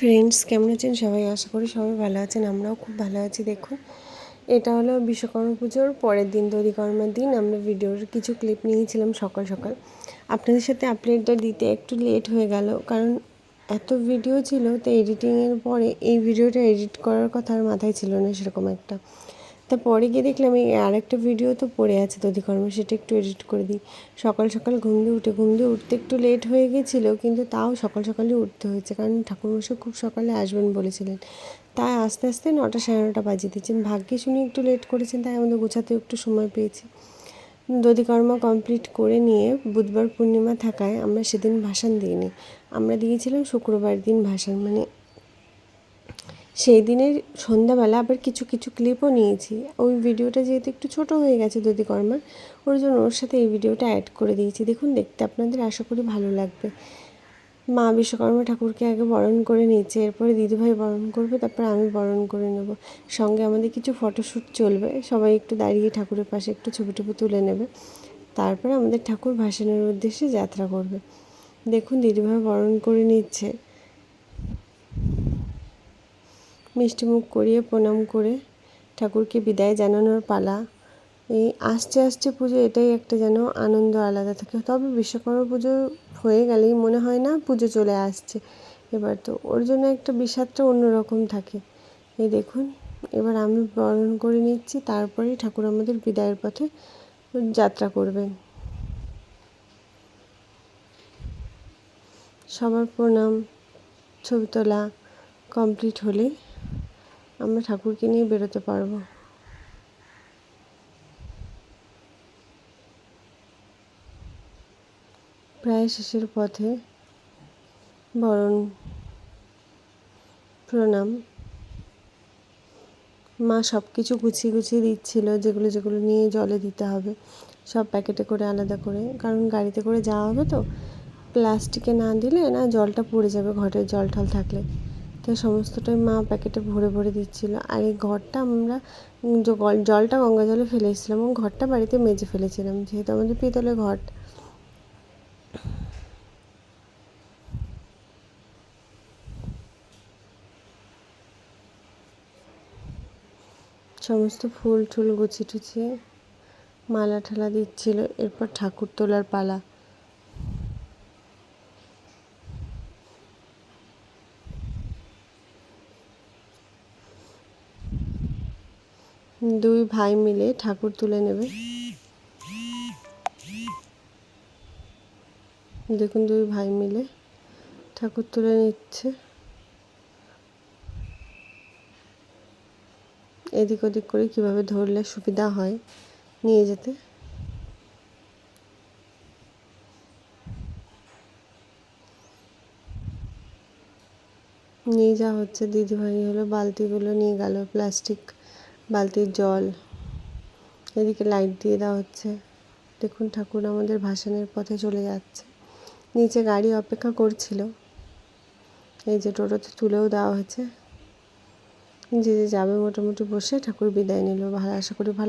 Friends কেমন আছেন? সবাই আশা করি সবাই ভালো আছেন, আমরাও খুব ভালো আছি, দেখুন। এটা হলো বিশ্বকর্মা পুজোর পরের দিন, দধিকর্মার দিন। আমরা ভিডিওর কিছু ক্লিপ নিয়েছিলাম সকাল সকাল। আপনাদের সাথে আপডেটটা দিতে একটু লেট হয়ে গেল, কারণ এত ভিডিও ছিল, তো এডিটিংয়ের পরে এই ভিডিওটা এডিট করার কথা আর মাথায় ছিল না, সেরকম একটা। তা পরে গিয়ে দেখলাম এই আরেকটা ভিডিও তো পড়ে আছে দধিকর্ম সেটা একটু এডিট করে দিই। সকাল সকাল ঘুম দিয়ে উঠে, ঘুম দিয়ে উঠতে একটু লেট হয়ে গেছিল, কিন্তু তাও সকাল সকালই উঠতে হয়েছে, কারণ ঠাকুরমশাই খুব সকালে আসবেন বলেছিলেন। তাই আস্তে আস্তে নটা সাড়ে নটা বাজিয়ে দিচ্ছেন ভাগ্যে শুনে একটু লেট করেছেন, তাই আমাদের গোছাতে একটু সময় পেয়েছি। দধিকর্ম কমপ্লিট করে নিয়ে বুধবার পূর্ণিমা থাকায় আমরা সেদিন ভাসান দিইনি। আমরা দিয়েছিলাম শুক্রবার দিন ভাসান মানে সেই দিনের সন্ধ্যাবেলা আবার কিছু কিছু ক্লিপও নিয়েছি। ওই ভিডিওটা যেহেতু একটু ছোট হয়ে গেছে দধিকর্মার ওর জন্য ওর সাথে এই ভিডিওটা অ্যাড করে দিয়েছি। দেখুন, দেখতে আপনাদের আশা করি ভালো লাগবে। মা বিশ্বকর্মা ঠাকুরকে আগে বরণ করে নিয়েছে এরপরে দিদিভাই বরণ করবে, তারপর আমি বরণ করে নেব। সঙ্গে আমাদের কিছু ফটোশ্যুট চলবে, সবাই একটু দাঁড়িয়ে ঠাকুরের পাশে একটু ছবি টবি তুলে নেবে। তারপরে আমাদের ঠাকুর ভাসানের উদ্দেশ্যে যাত্রা করবে। দেখুন, দিদিভাই বরণ করে নিচ্ছে। মিষ্টিমুখ করিয়ে, প্রণাম করে ঠাকুরকে বিদায় জানানোর পালা। এই আসছে আসছে পুজো এটাই একটা যেন আনন্দ আলাদা থাকে। তবে বিশ্বকর্মা পুজো হয়ে গেলেই মনে হয় না পুজো চলে আসছে। এবার তো ওর জন্য একটা বিষাদটা অন্যরকম থাকে। এই দেখুন, এবার আমি বরণ করে নিচ্ছি, তারপরেই ঠাকুর আমাদের বিদায়ের পথে যাত্রা করবেন। সবার প্রণাম, ছবি তোলা কমপ্লিট হলেই আমরা ঠাকুরকে নিয়ে বেরোতে পারব। প্রায় শেষের পথে বরণ, প্রণাম। মা সব কিছু গুছিয়ে গুছিয়ে দিচ্ছিল, যেগুলো যেগুলো নিয়ে জলে দিতে হবে, সব প্যাকেটে করে আলাদা করে। কারণ গাড়িতে করে যাওয়া হবে তো, প্লাস্টিকে না দিলে না জলটা পড়ে যাবে, ঘরের জল টল থাকলে। তো সমস্তটাই মা প্যাকেটে ভরে ভরে দিচ্ছিল। আর এই ঘরটা আমরা জলটা গঙ্গা জলে ফেলে এসেছিলাম, এবং ঘরটা বাড়িতে মেজে ফেলেছিলাম, যেহেতু আমাদের পিতলের ঘর। সমস্ত ফুল টুল গুছিয়ে টুছিয়ে মালা ঠালা দিচ্ছিল, এরপর ঠাকুর তোলার পালা। দুই ভাই মিলে ঠাকুর তুলে নেবে। দেখুন, দুই ভাই মিলে ঠাকুর তুলে নিচ্ছে। এদিক ওদিক করে কীভাবে ধরলে সুবিধা হয় নিয়ে যেতে। নিয়ে যাওয়া হচ্ছে, দিদিভাই হলো বালতিগুলো নিয়ে গেল, প্লাস্টিক বালতির জল। এদিকে লাইট দিয়ে দেওয়া হচ্ছে। দেখুন ঠাকুর আমাদের ভাসানের পথে চলে যাচ্ছে। নিচে গাড়ি অপেক্ষা করছিল। এই যে টোটোতে তুলেও দেওয়া হয়েছে। যে যে যাবে মোটামুটি বসে ঠাকুর বিদায় নিল। ভালো, আশা করি ভালো